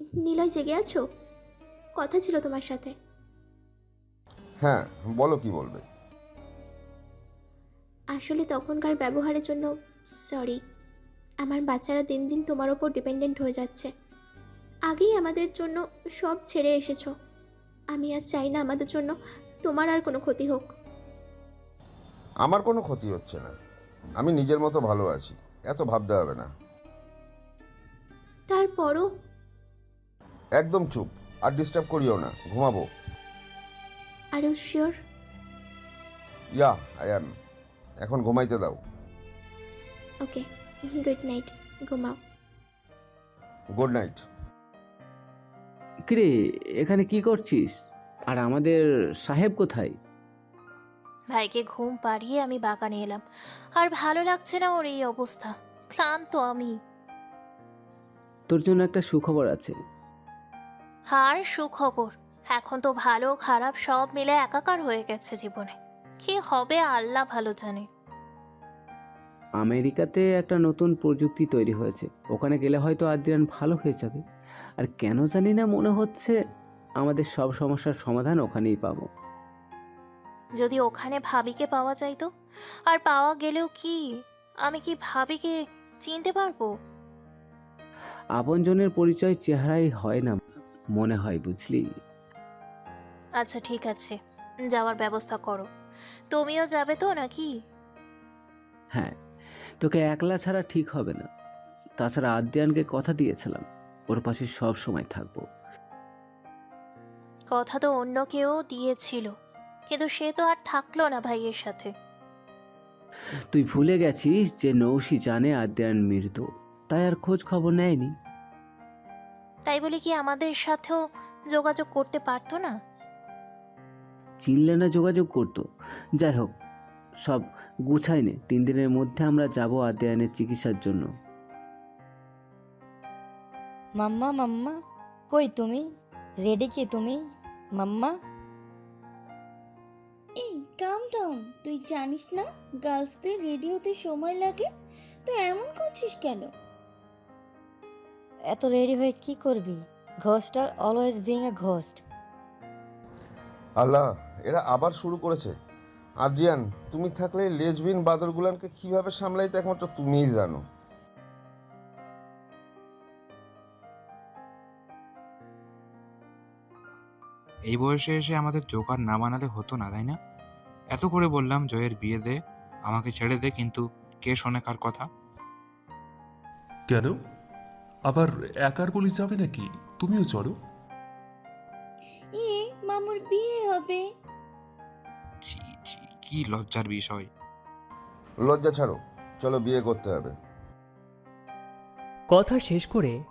নিলয় জেগে আছো? কথা ছিল তোমার সাথে। হ্যাঁ বলো কি বলবে? আসলে তখনকার ব্যবহারের জন্য সরি আমার বাচ্চারা দিন দিন তোমার ওপর ডিপেন্ডেন্ট হয়ে যাচ্ছে। আগেই আমাদের জন্য সব ছেড়ে এসেছ। আমি আর চাই না আমাদের জন্য তোমার আর কোনো ক্ষতি হোক। আমার কোনো ক্ষতি হচ্ছে না। আমি নিজের মতো ভালো আছি এত ভাবতে হবে না। তারপরও একদম চুপ আর ডিস্টার্ব করিও না ঘুমাবো। Are you sure ya I am এখন ঘুমাইতে দাও। ওকে গুড নাইট ঘুমাও। গুড নাইট কিরে এখানে কি করছিস? আর আমাদের সাহেব কোথায়? ভাইকে ঘুম পাড়িয়ে আমি বাগানে এলাম। আর ভালো লাগছে না ওর এই অবস্থা ক্লান্ত আমি। তোর জন্য একটা সুখবর আছে। আর সুখবর। এখন তো ভালো খারাপ সব মিলে একাকার হয়ে গেছে জীবনে। কি হবে আল্লাহ ভালো জানে। আমেরিকাতে একটা নতুন প্রযুক্তি তৈরি হয়েছে। ওখানে গেলে হয়তো আদ্রিয়ান ভালো হয়ে যাবে। আর কেন জানি না মনে হচ্ছে আমাদের সব সমস্যার সমাধান ওখানেই পাবো। যদি ওখানে ভাবিকে পাওয়া যায় তো? আর পাওয়া গেলেও কি? আমি কি ভাবিকে চিনতে পারব? আপনজনের পরিচয় চেহারাই হয় না। মনে হয় বুঝলি? আচ্ছা ঠিক আছে। যাওয়ার ব্যবস্থা করো। তুমিও যাবে তো নাকি? হ্যাঁ তোকে একলা ছাড়া ঠিক হবে না। তাছাড়া আদ্রিয়ানকে কথা দিয়েছিলাম ওর পাশে সব সময় থাকব। কথা তো অন্য কেউ দিয়েছিল কিন্তু সে তো আর থাকল না ভাইয়ের সাথে। তুই ভুলে গেছিস যে নৌশি জানে আদ্রিয়ান মৃত তাই আর খোঁজ খবর নেয়নি? তাই বলে কি আমাদের সাথেও যোগাযোগ করতে পারতো না? চিনলে না যোগাযোগ করতো। যাই হোক সব গুছাই নে। তিন দিনের মধ্যে আমরা যাব আদ্রিয়ানের চিকিৎসার জন্য। মাম্মা মাম্মা কই তুমি? রেডি কি তুমি মাম্মা? এই কাম ডাউন তুই জানিস না গার্লসদের রেডি হতে সময় লাগে তো এমন করছিস কেন? এত রেডি হয়ে কি করবি? Ghost are always being a ghost. আল্লাহ এরা আবার শুরু করেছে। আদ্রিয়ান তুমি থাকলে লেজবিন বাদরগুলানকে কীভাবে সামলাইতে একমাত্র তুমিই জানো। এই বয়সে এসে আমাদের জোকার না বানালে হতো না তাই না? এত করে বললাম জয়ের বিয়ে দে আমাকে ছেড়ে দে কিন্তু কে শোনে কার কথা? কেন? আবার একার বলি যাবে নাকি? তুমিও চলো। এ মামুর বিয়ে হবে। ছি ছি কি লজ্জার বিষয়। লজ্জা ছাড়ো চলো বিয়ে করতে হবে। কথা শেষ করে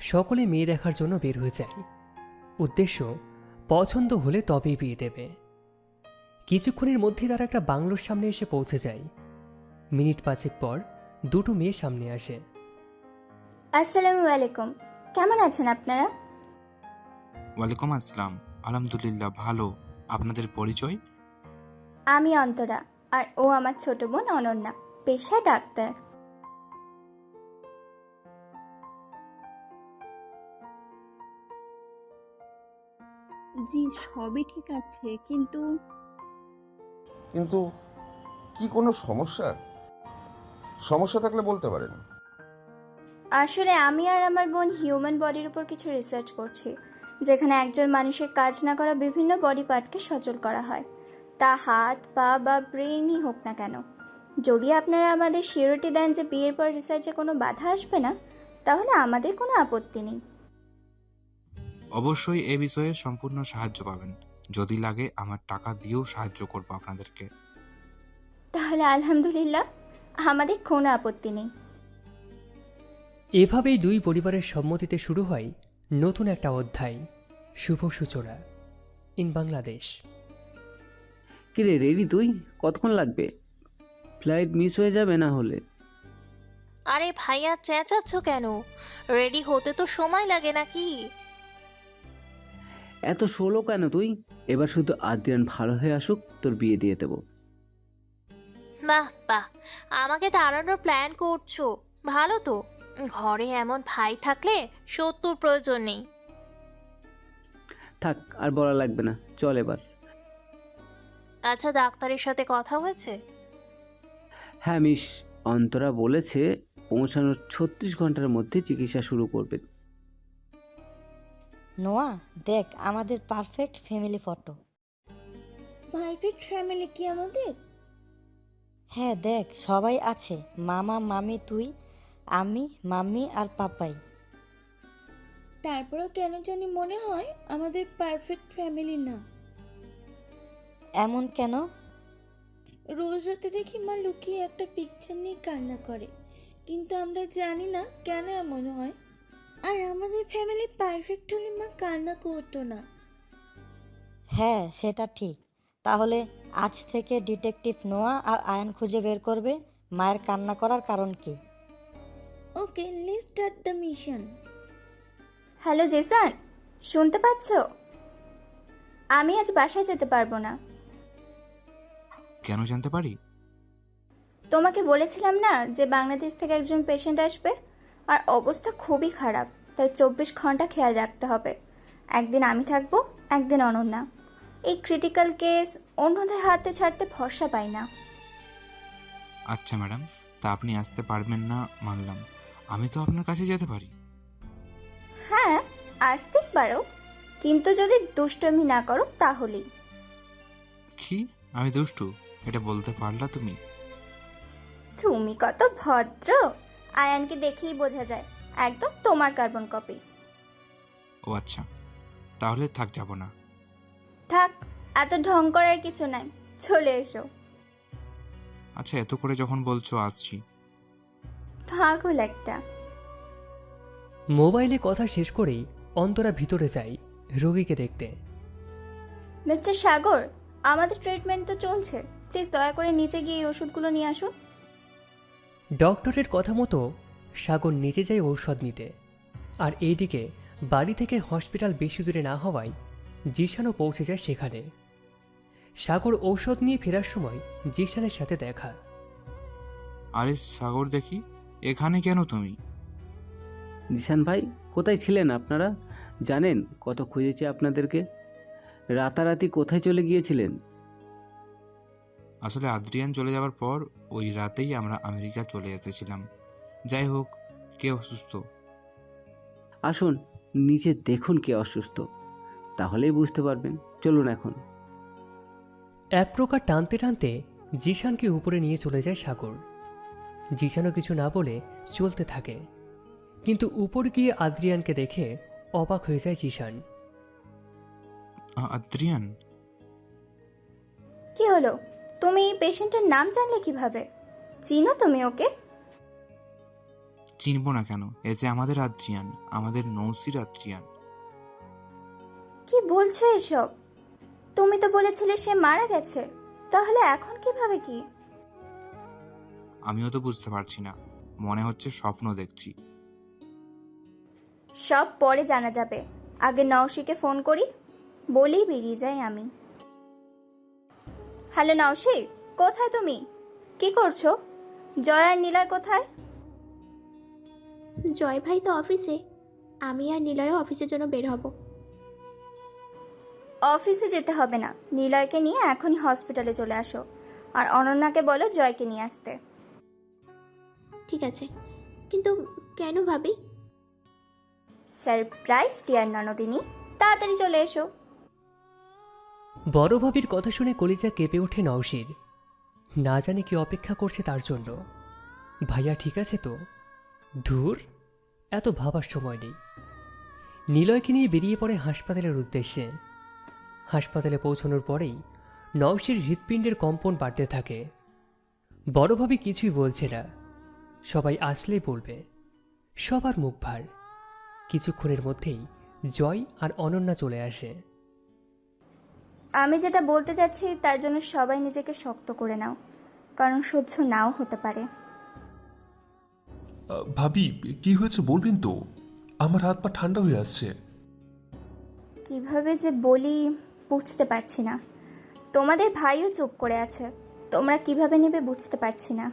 সকলে মেয়ে দেখার জন্য বের হয়ে যায়। উদ্দেশ্য পছন্দ হলে তবেই বিয়ে দেবে। কিছুক্ষণের মধ্যে তারা একটা বাংলোর সামনে এসে পৌঁছে যায়। মিনিট পাঁচেক পর দুটো মেয়ে সামনে আসে। আসসালামু আলাইকুম। কেমন আছেন আপনারা? ওয়ালাইকুম আসসালাম। আলহামদুলিল্লাহ ভালো। আপনাদের পরিচয়? আমি অন্তরা আর ও আমার ছোট বোন অনন্যা পেশা ডাক্তার। জি সবই ঠিক আছে কিন্তু কিন্তু কি কোনো সমস্যা? সমস্যা থাকলে বলতে পারেন। আসলে আমি আর আমার বোন হিউম্যান বডির উপর কিছু রিসার্চ করছি যেখানে একজন মানুষের কাজ না করা বিভিন্ন বডি পার্টকে সচল করা হয়। তা হাত পা বা ব্রেনই হোক না কেন। যদি আপনারা আমাদের শিওরিটি দেন যে বিয়ের পর রিসার্চে কোনো বাধা আসবে না তাহলে আমাদের কোনো আপত্তি নেই। অবশ্যই এ বিষয়ে সম্পূর্ণ সাহায্য পাবেন। যদি লাগে আমার টাকা দিয়েও সাহায্য করব আপনাদেরকে। তাহলে আলহামদুলিল্লাহ আমাদের কোনো আপত্তি নেই। এভাবেই দুই পরিবারের সম্মতিতে শুরু হয় নতুন একটা অধ্যায় শুভ সূচনা ইন বাংলাদেশ কিরে রেডি তুই? কতক্ষণ লাগবে? ফ্লাইট মিস হয়ে যাবে না হলে? আরে ভাইয়া চেঁচাচ্ছ কেন? রেডি হতে তো সময় লাগে নাকি? এত ষোলো কেন তুই? এবার শুধু আদ্রিয়ান ভালো হয়ে আসুক তোর বিয়ে দিয়ে দেবো। বাহ বাহ। আমাকে তাড়ানোর প্ল্যান করছ। ভালো তো। ঘরে এমন ভাই থাকলে সত্যুর প্রয়োজন নেই। থাক আর বলা লাগবে না। চল এবার। আচ্ছা ডাক্তারের সাথে কথা হয়েছে? হ্যাঁ মিস। অন্তরা বলেছে পৌঁছানোর ছত্রিশ ঘণ্টার মধ্যে চিকিৎসা শুরু করবেন নোয়া দেখ আমাদের perfect family photo perfect family কি আমাদের? হ্যাঁ দেখ সবাই আছে। মামা মামি তুই আমি মাম্মি আর পাপাই। তারপরেও কেন জানি মনে হয় আমাদের পারফেক্ট ফ্যামিলি না। এমন কেন? রোজ রাতে দেখি মা লুকিয়ে একটা পিকচার নিয়ে কান্না করে। কিন্তু আমরা জানি না কেন এমন হয়। আর আমাদের ফ্যামিলি পারফেক্ট হলে মা কান্না করতো না। হ্যাঁ সেটা ঠিক। তাহলে আজ থেকে ডিটেকটিভ নোয়া আর আয়ন খুঁজে বের করবে মায়ের কান্না করার কারণ কি? Okay let's start the mission hello Jesan শুনতে পাচ্ছ? আমি আজ বাসায় যেতে পারব না। কেন জানতে পারি? তোমাকে বলেছিলাম না যে বাংলাদেশ থেকে একজন পেশেন্ট আসবে? আর অবস্থা খুবই খারাপ তাই চব্বিশ ঘণ্টা খেয়াল রাখতে হবে। একদিন আমি থাকব একদিন অনন্যা। এই ক্রিটিক্যাল কেস অন্যদের হাতে ছাড়তে ভরসা পাই না। আচ্ছা ম্যাডাম তা আপনি আসতে পারবেন না মানলাম। আমি তো আপনার কাছে যেতে পারি। হ্যাঁ আসতেই পারো কিন্তু যদি দুষ্টমি না করো তাহলেই। কি? আমি দুষ্টু? এটা বলতে পারলা তুমি? তুমি কত ভদ্র। আয়ানকে দেখেই বোঝা যায় একদম তোমার কার্বন কপি। ও আচ্ছা তাহলে থাক যাব না। থাক এত ঢং করার কিছু নাই চলে এসো। আচ্ছা এত করে যখন বলছো আসছি। পাগল একটা। মোবাইলে কথা শেষ করেই অন্তরা ভিতরে যায় রোগীকে দেখতে। মিস্টার সাগর আমাদের ট্রিটমেন্ট তো চলছে। প্লিজ দয়া করে নিচে গিয়ে এই ওষুধগুলো নিয়ে আসুন। ডক্টরের কথা মতো সাগর নিচে যায় ঔষধ নিতে। আর এইদিকে বাড়ি থেকে হসপিটাল বেশি দূরে না হওয়ায় জিশানও পৌঁছে যায় সেখানে। সাগর ঔষধ নিয়ে ফেরার সময় জিশানের সাথে দেখা। আরে সাগর দেখি। এখানে কেন তুমি? জিশান ভাই কোথায় ছিলেন আপনারা? জানেন কত খুঁজেছি আপনাদেরকে? রাতারাতি কোথায় চলে গিয়েছিলেন? আসলে আদ্রিয়ান চলে যাওয়ার পর ওই রাতেই আমরা আমেরিকা চলে এসেছিলাম। যাই হোক কে অসুস্থ? আসুন নিচে দেখুন কে অসুস্থ। তাহলেই বুঝতে পারবেন। চলুন এখন। এক প্রকার টানতে টানতে জিশানকে উপরে নিয়ে চলে যায় সাগর। জিশানও কিছু না বলে চলতে থাকে। কিন্তু উপর গিয়ে আদ্রিয়ানকে দেখে অবাক হয়ে যায় জিশান। আদ্রিয়ান? কি হলো? তুমি এই পেশেন্টের নাম জানলে কীভাবে? চিনো তুমি ওকে? চিনবো না কেন? এ যে আমাদের আদ্রিয়ান আমাদের নৌসির আদ্রিয়ান। কি বলছো এসব? তুমি তো বলেছিলে সে মারা গেছে। তাহলে এখন কীভাবে কি? আমিও তো বুঝতে পারছি না। মনে হচ্ছে স্বপ্ন দেখছি। সব পরে জানা যাবে। আগে নওশিকে ফোন করি বলেই বেরিয়ে যাই আমি। হ্যালো নওশি কোথায় তুমি? কি করছ? জয় আর নীলয় কোথায়? জয় ভাই তো অফিসে। আমি আর নিলয়ও অফিসের জন্য বের হব। অফিসে যেতে হবে না। নিলয়কে নিয়ে এখনই হসপিটালে চলে আসো। আর অনন্যাকে বলো জয়কে নিয়ে আসতে। ঠিক আছে। কিন্তু কেন ভাবি? সারপ্রাইজ ডিয়ার ননদিনী তাড়াতাড়ি চলে এসো। বড় ভাবির কথা শুনে কলিজা কেঁপে ওঠে নওশির। না জানি কি অপেক্ষা করছে তার জন্য। ভাইয়া ঠিক আছে তো? ধুর এত ভাবার সময় নেই। নিলয়কে নিয়ে বেরিয়ে পড়ে হাসপাতালের উদ্দেশ্যে। হাসপাতালে পৌঁছানোর পরেই নওশির হৃৎপিণ্ডের কম্পন বাড়তে থাকে। বড় ভাবি কিছুই বলছে না। সবাই আসলেই বলবে সবার মুখ ভার। কিছুক্ষণের মধ্যেই জয় আর অনন্যা চলে আসে। আমি যেটা বলতে চাচ্ছি তার জন্য সবাই নিজেকে শক্ত করে নাও কারণ সহ্য নাও হতে পারে। ভাবি কি হয়েছে বলবেন তো? আমার হাত পা ঠান্ডা হয়ে আসছে। কীভাবে যে বলি বুঝতে পারছি না। তোমাদের ভাইও চুপ করে আছে তোমরা কীভাবে নেবে বুঝতে পারছি না।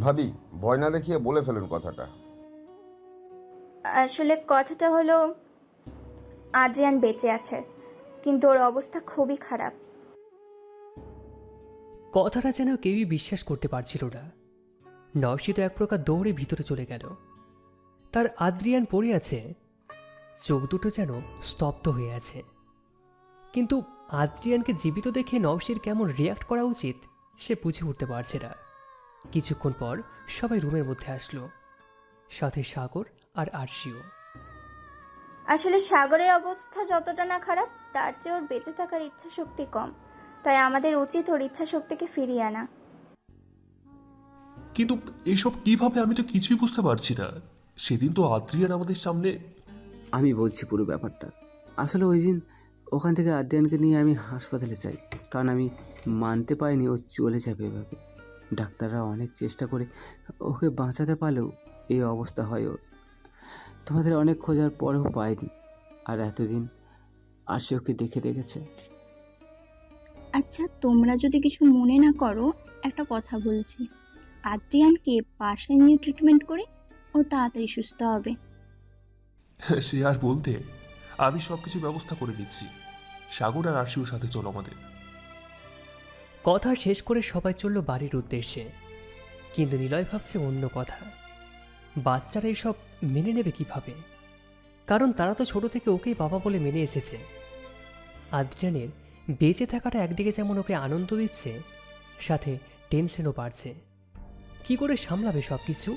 ভাবি ভয় না দেখিয়ে বলে ফেলুন কথাটা। আসলে কথাটা হলো আদ্রিয়ান বেঁচে আছে কিন্তু ওর অবস্থা খুবই খারাপ। কথাটা যেন কেউই বিশ্বাস করতে পারছিল না। নরসি তো এক প্রকার দৌড়ে ভিতরে চলে গেল। তার আদ্রিয়ান পড়ে আছে চোখ দুটো যেন স্তব্ধ হয়ে আছে। কিন্তু আদ্রিয়ানকে জীবিত দেখে নওশির কেমন রিয়াক্ট করা উচিত সে বুঝে উঠতে পারছে না। কিছুক্ষণ পর সবাই রুমের মধ্যে আসলো সাথে সাগর আর আরশিও। আসলে সাগরের অবস্থা যতটা না খারাপ তার চেয়ে ওর বেঁচে থাকার ইচ্ছা শক্তি কম। তাই আমাদের উচিত ওর ইচ্ছা শক্তিকে ফিরিয়ে আনা। কিন্তু এসব কীভাবে আমি তো কিছুই বুঝতে পারছি না। সেদিন তো আদ্রিয়ান আমাদের সামনে আমি বলছি পুরো ব্যাপারটা। আসলে ওই দিন ওখান থেকে আদ্রিয়ানকে নিয়ে আমি হাসপাতালে যাই কারণ আমি মানতে পারিনি ও চলে যাবে এভাবে। ডাক্তাররা অনেক চেষ্টা করে ওকে বাঁচাতে পারলেও এই অবস্থা হয় ওর। তোমাদের অনেক খোঁজার পরেও পায়নি আর এতদিন আসে ওকে দেখে রেখেছে। আচ্ছা তোমরা যদি কিছু মনে না করো একটা কথা বলছি। আদ্রিয়ানকে বাসায় নিয়ে ট্রিটমেন্ট করে ও তাড়াতাড়ি সুস্থ হবে। সে আর বলতে আমি সব কিছু ব্যবস্থা করে নিচ্ছি। সাগর আর আশিওর সাথে চলো আমাদের। কথা শেষ করে সবাই চলল বাড়ির উদ্দেশ্যে। কিন্তু নিলয় ভাবছে অন্য কথা। বাচ্চারা এসব মেনে নেবে কীভাবে? কারণ তারা তো ছোট থেকে ওকেই বাবা বলে মেনে এসেছে। আদ্রিয়ানের বেঁচে থাকাটা একদিকে যেমন ওকে আনন্দ দিচ্ছে, সাথে টেনশনও বাড়ছে। কি করে সামলাবে সব কিছু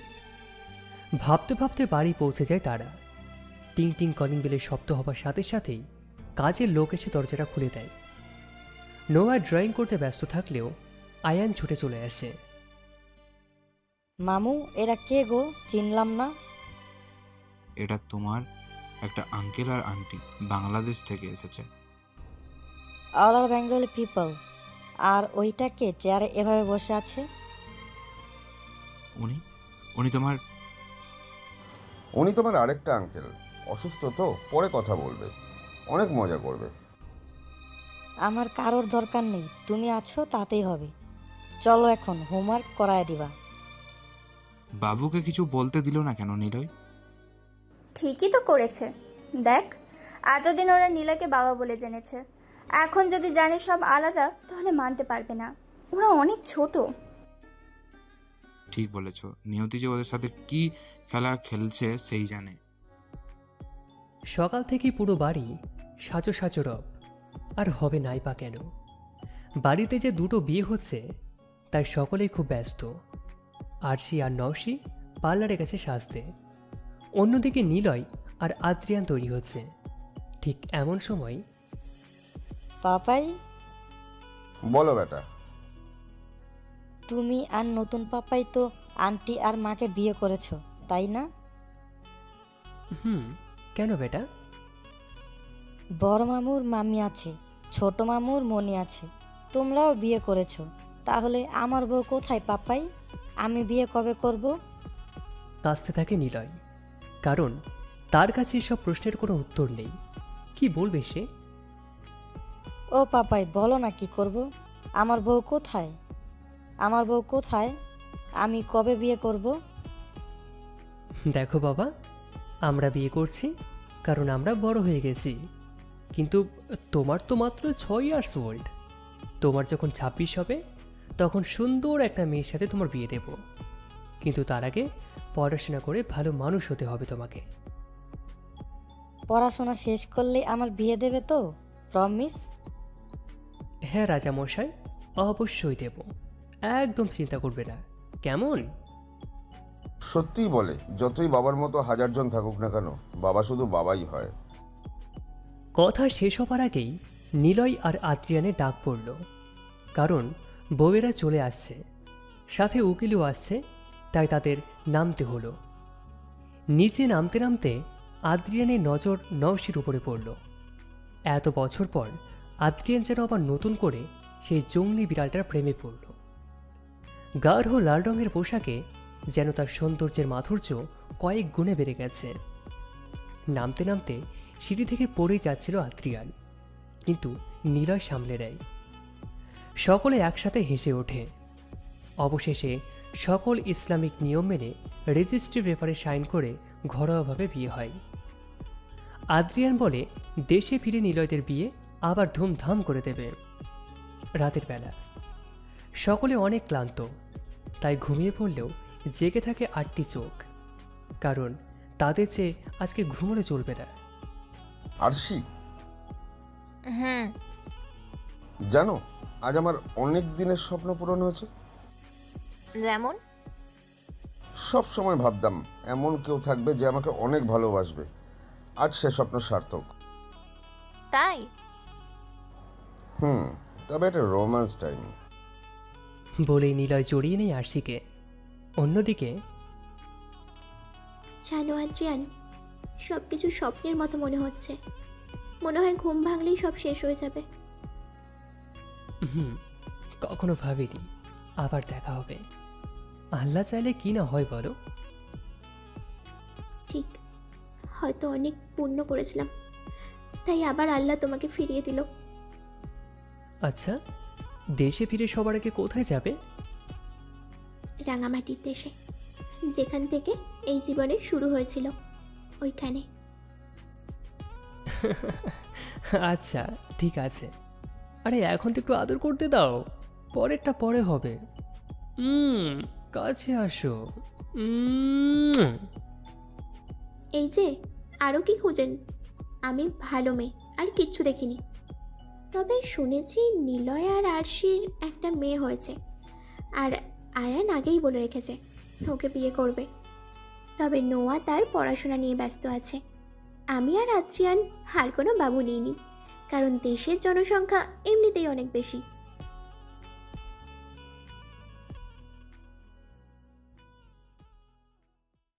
ভাবতে ভাবতে বাড়ি পৌঁছে যায় তারা। টিং টিং কলিং বেলের শব্দ হবার সাথে সাথেই কাজের লোক এসে দরজাটা খুলে দেয়। নোয়া ড্রয়িং করতে ব্যস্ত থাকলেও আয়ান ছুটে চলে আসে। মামু এরা কে গো? চিনলাম না। এটা তোমার একটা আঙ্কেল আর আন্টি বাংলাদেশ থেকে এসেছে। অল আর বেঙ্গলি পিপল আর ওইটাকে চেয়ারে এভাবে বসে আছে? উনি? উনি তোমার উনি তোমার আরেকটা আঙ্কেল। অসুস্থ তো পরে কথা বলবে। অনেক মজা করবে। আমার কারোর দরকার নেই। তুমি আছো তাতেই হবে। চলো এখন হোমওয়ার্ক করায় দিবা। বাবুকে কিছু বলতে দিল না কেন নিলয়? ঠিকই তো করেছে। দেখ এতদিন ওরা নীলাকে বাবা বলে জেনেছে। এখন যদি জানে সব আলাদা তাহলে মানতে পারবে না। ওরা অনেক ছোট। ঠিক বলেছ। নিয়তি যে ওদের সাথে কি খেলা খেলছে সেই জানে। সকাল থেকেই পুরো বাড়ি সাজো সাজো রব। আর হবে নাই বা কেন? বাড়িতে যে দুটো বিয়ে হচ্ছে তাই সকলেই খুব ব্যস্ত। আরশি আর নওশি পার্লারে গেছে সাজতে। অন্যদিকে নিলয় আর আদ্রিয়ান তৈরি হচ্ছে। ঠিক এমন সময় পাপাই? বলো বেটা। তুমি আর নতুন পাপাই তো আন্টি আর মাকে বিয়ে করেছ তাই না? হুম কেন বেটা? বড় মামুর মামি আছে ছোট মামুর মনি আছে তোমরাও বিয়ে করেছ তাহলে আমার বউ কোথায় পাপাই? আমি বিয়ে কবে করব? কাঁচতে থাকে নিলয় কারণ তার কাছে এসব প্রশ্নের কোনো উত্তর নেই। কি বলবে সে? ও পাপাই বলো না কি করব? আমার বউ কোথায়? আমার বউ কোথায়? আমি কবে বিয়ে করব? দেখো বাবা আমরা বিয়ে করছি কারণ আমরা বড় হয়ে গেছি। কিন্তু তোমার তো মাত্র ছয় ইয়ার্স ওল্ড তোমার যখন ছাব্বিশ হবে তখন সুন্দর একটা মেয়ের সাথে তোমার বিয়ে দেব। কিন্তু তার আগে পড়াশোনা করে ভালো মানুষ হতে হবে তোমাকে। পড়াশোনা শেষ করলে আমার বিয়ে দেবে তো প্রমিস হ্যাঁ রাজামশাই অবশ্যই দেব। একদম চিন্তা করবে না। কেমন? সত্যিই বলে যতই বাবার মতো হাজারজন থাকুক না কেন বাবা শুধু বাবাই হয়। কথা শেষ হবার আগেই নিলয় আর আদ্রিয়ানে ডাক পড়ল, কারণ বউয়েরা চলে আসছে। সাথে উকিলও আসছে, তাই তাদের নামতে হলো। নিচে নামতে নামতে আদ্রিয়ানের নজর নওশির উপরে পড়ল। এত বছর পর আদ্রিয়ান যেন আবার নতুন করে সেই জঙ্গলি বিড়ালটার প্রেমে পড়ল। গাঢ় লাল রঙের পোশাকে যেন তার সৌন্দর্যের মাধুর্য কয়েক গুণে বেড়ে গেছে। নামতে নামতে সিঁড়ি থেকে পড়েই যাচ্ছিল আদ্রিয়ান কিন্তু নিলয় সামলে নেয়। সকলে একসাথে হেসে ওঠে। অবশেষে সকল ইসলামিক নিয়ম মেনে রেজিস্ট্রি পেপারে সাইন করে ঘরোয়াভাবে বিয়ে হয়। আদ্রিয়ান বলে, দেশে ফিরে নিলয়দের বিয়ে আবার ধুমধাম করে দেবে। রাতের বেলা। সকলে অনেক ক্লান্ত। তাই ঘুমিয়ে পড়লেও জেগে থাকে আটটি চোখ। কারণ তাদের চেয়ে আজকে ঘুমোলে চলবে না। আরশি? হ্যাঁ জানো আজ আমার অনেক দিনের স্বপ্ন পূরণ হয়েছে। যেমন? সব সময় ভাবতাম এমন কেউ থাকবে যে আমাকে অনেক ভালোবাসবে। আজ সে স্বপ্ন সার্থক। তাই? হুম তবে এটা রোম্যান্স টাইম। বলেই নিলয় জড়িয়ে নেই আরশিকে। অন্যদিকে জানো আদ্রিয়ান সব কিছু স্বপ্নের মতো মনে হচ্ছে। মনে হয় ঘুম ভাঙলেই সব শেষ হয়ে যাবে। হুম কখনো ভাবিনি আবার দেখা হবে। আল্লাহ চাইলে কি না হয় বলো? ঠিক হয়তো অনেক পুণ্য করেছিলাম। তাই আবার আল্লাহ তোমাকে ফিরিয়ে দিল। আচ্ছা দেশে ফিরে সবার আগে কোথায় যাবে? রাঙামাটির দেশে যেখান থেকে এই জীবনে শুরু হয়েছিল। ওইখানে। আচ্ছা ঠিক আছে। আরে এখন তো একটু আদর করতে দাও। পরেরটা পরে হবে। হুম কাছে আসো। উম। এই যে আরও কি খুঁজেন? আমি ভালো মেয়ে আর কিচ্ছু দেখিনি। তবে শুনেছি নিলয় আর আরশির একটা মেয়ে হয়েছে। আর আয়ান আগেই বলে রেখেছে ওকে বিয়ে করবে। তবে নোয়া তার পড়াশোনা নিয়ে ব্যস্ত আছে। আমি আর আদ্রিয়ান আর কোনো বাবু নিইনি, কারণ দেশের জনসংখ্যা এমনিতেই অনেক বেশি।